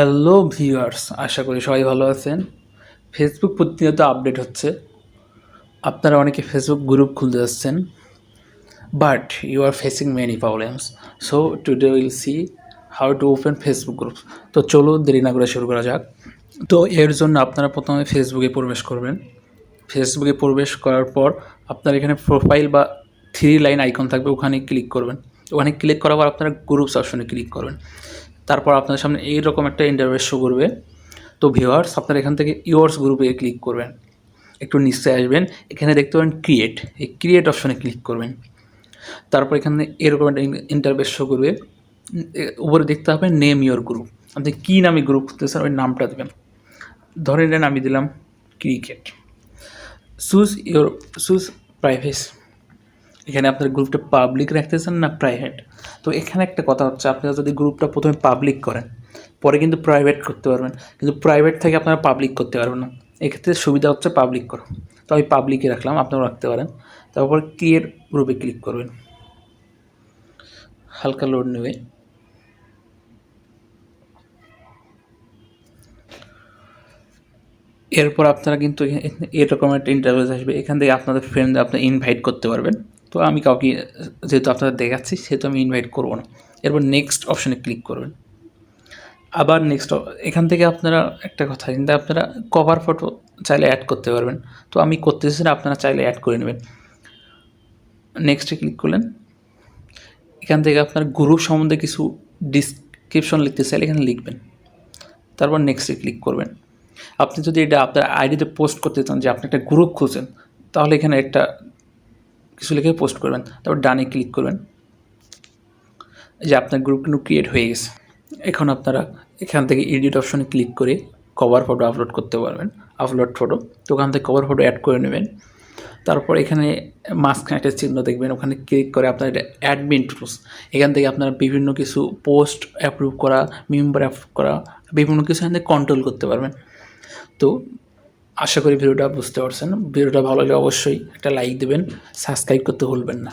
Hello viewers আশা করি সবাই ভালো আছেন। ফেসবুক প্রতিনিয়ত আপডেট হচ্ছে। আপনারা অনেকে ফেসবুক গ্রুপ খুলতে যাচ্ছেন। But you are facing many problems so today will see how to open Facebook group তো চলো দেরি না করে শুরু করা যাক। তো এর জন্য আপনারা প্রথমে ফেসবুকে প্রবেশ করবেন। ফেসবুকে প্রবেশ করার পর আপনার এখানে প্রোফাইল বা থ্রি লাইন আইকন থাকবে। ওখানে ক্লিক করবেন। ওখানে ক্লিক করার পর আপনারা গ্রুপস অপশনে ক্লিক করবেন। তারপর আপনার সামনে এইরকম একটা ইন্টারভেস শো করবে। তো ভিওয়ার্স আপনারা এখান থেকে ইয়োর্স গ্রুপে ক্লিক করবেন। একটু নিশ্চয় আসবেন, এখানে দেখতে পাবেন ক্রিয়েট এই ক্রিয়েট অপশনে ক্লিক করবেন। তারপর এখানে এরকম একটা ইন্টারভেস শো করবে। উপরে দেখতে হবে নেম ইয়োর গ্রুপ আপনি কী নামে গ্রুপ করতেছেন ওই নামটা দেবেন। ধরে নেন আমি দিলাম cricket choose your choose privacy এখানে আপনার গ্রুপটা পাবলিক রাখতেছেন না প্রাইভেট তো এখানে একটা কথা হচ্ছে, আপনারা যদি গ্রুপটা প্রথমে পাবলিক করেন, পরে কিন্তু প্রাইভেট করতে পারবেন। কিন্তু প্রাইভেট থেকে আপনারা পাবলিক করতে পারবেন না। এক্ষেত্রে সুবিধা হচ্ছে পাবলিক করো। তো আমি পাবলিকে রাখলাম, আপনারাও রাখতে পারেন। তারপর ক্রিয়েট গ্রুপে ক্লিক করবেন। হালকা লোড নেবে। এরপর আপনারা কিন্তু এরকম একটা ইন্টারভিউ আসবে। এখান থেকে আপনাদের ফ্রেন্ড আপনি ইনভাইট করতে পারবেন। তো আমি কাউকে, যেহেতু আপনাদের দেখাচ্ছি, সেহেতু আমি ইনভাইট করব না। এরপর নেক্সট অপশনে ক্লিক করবেন। আবার নেক্সট এখান থেকে আপনারা একটা কথা কিন্তু আপনারা কভার ফটো চাইলে অ্যাড করতে পারবেন। তো আমি করতেছি না, আপনারা চাইলে অ্যাড করে নেবেন। নেক্সটে ক্লিক করলেন। এখান থেকে আপনার গ্রুপ সম্বন্ধে কিছু ডিসক্রিপশন লিখতে চাইলে এখানে লিখবেন। তারপর নেক্সটে ক্লিক করবেন। আপনি যদি এটা আপনার আইডিতে পোস্ট করতে চান যে আপনি একটা গ্রুপ খুলছেন তাহলে এখানে একটা কিছু লিখে পোস্ট করবেন, তারপর ডানে ক্লিক করবেন। যে আপনার গ্রুপ কিন্তু ক্রিয়েট হয়ে গেছে। এখন আপনারা এখান থেকে এডিট অপশনে ক্লিক করে কভার ফটো আপলোড করতে পারবেন আপলোড ফটো তো ওখান থেকে কভার ফটো অ্যাড করে নেবেন। তারপর এখানে মাঝখানে একটা চিহ্ন দেখবেন, ওখানে ক্লিক করে আপনার এটা অ্যাডমিন টুলস এখান থেকে আপনারা বিভিন্ন কিছু পোস্ট অ্যাপ্রুভ করা মেম্বার অ্যাপ্রুভ করা, বিভিন্ন কিছু এখান থেকে কন্ট্রোল করতে পারবেন। তো আশা করি ভিডিওটা বুঝতে পারছেন। ভিডিওটা ভালো লাগলে অবশ্যই একটা লাইক দেবেন সাবস্ক্রাইব করতে ভুলবেন না।